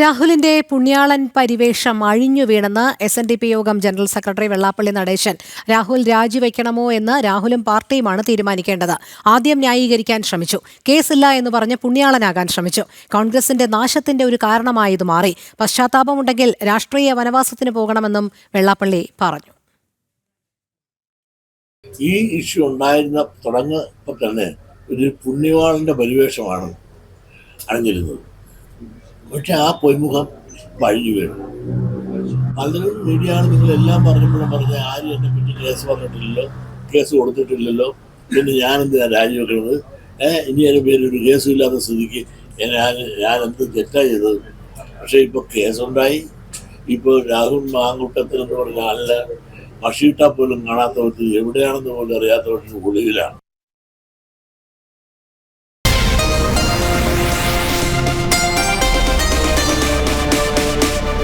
രാഹുലിന്റെ പുണ്യാളൻ പരിവേഷം അഴിഞ്ഞു വീണെന്ന് എസ് എൻ ഡി പി യോഗം ജനറൽ സെക്രട്ടറി വെള്ളാപ്പള്ളി നടേശൻ. രാഹുൽ രാജിവെക്കണമോ എന്ന് രാഹുലും പാർട്ടിയുമാണ് തീരുമാനിക്കേണ്ടത്. ആദ്യം ന്യായീകരിക്കാൻ ശ്രമിച്ചു. കേസില്ല എന്ന് പറഞ്ഞ് പുണ്യാളനാകാൻ ശ്രമിച്ചു. കോൺഗ്രസിന്റെ നാശത്തിന്റെ ഒരു കാരണമായി ഇത് മാറി. പശ്ചാത്താപമുണ്ടെങ്കിൽ രാഷ്ട്രീയ വനവാസത്തിന് പോകണമെന്നും വെള്ളാപ്പള്ളി പറഞ്ഞു. ഈ ഇഷ്യൂ ഉണ്ടായിരുന്ന തുടങ്ങുമ്പോൾ തന്നെ ഒരു പുണ്യവാളന്റെ പരിവേഷമാണ് അണിഞ്ഞിരുന്നത്. പക്ഷെ ആ പൊയ്മുഖം വഴിഞ്ഞു വീണു വേണ്ടിയാണ് മീഡിയയാണ് നിങ്ങളെല്ലാം പറഞ്ഞപ്പോഴും പറഞ്ഞ ആരും എന്നെ പറ്റി കേസ് പറഞ്ഞിട്ടില്ലല്ലോ കേസ് കൊടുത്തിട്ടില്ലല്ലോ. പിന്നെ ഞാൻ എന്തിനാണ് രാജിവെക്കുന്നത് ഏഹ് ഇനി എന്റെ ഒരു കേസും ഇല്ലാത്ത സ്ഥിതിക്ക് ഞാൻ ഞാൻ എന്ത് തെറ്റാ ചെയ്തത്? പക്ഷേ ഇപ്പോൾ കേസുണ്ടായി. ഇപ്പോൾ രാഹുൽ മാങ്കുട്ടത്തിൽ എന്ന് പറഞ്ഞ നല്ല പക്ഷിയിട്ടാൽ പോലും കാണാത്തവർക്ക് എവിടെയാണെന്ന് പോലും അറിയാത്തവർക്ക് ഒരു ഗുളിയിലാണ്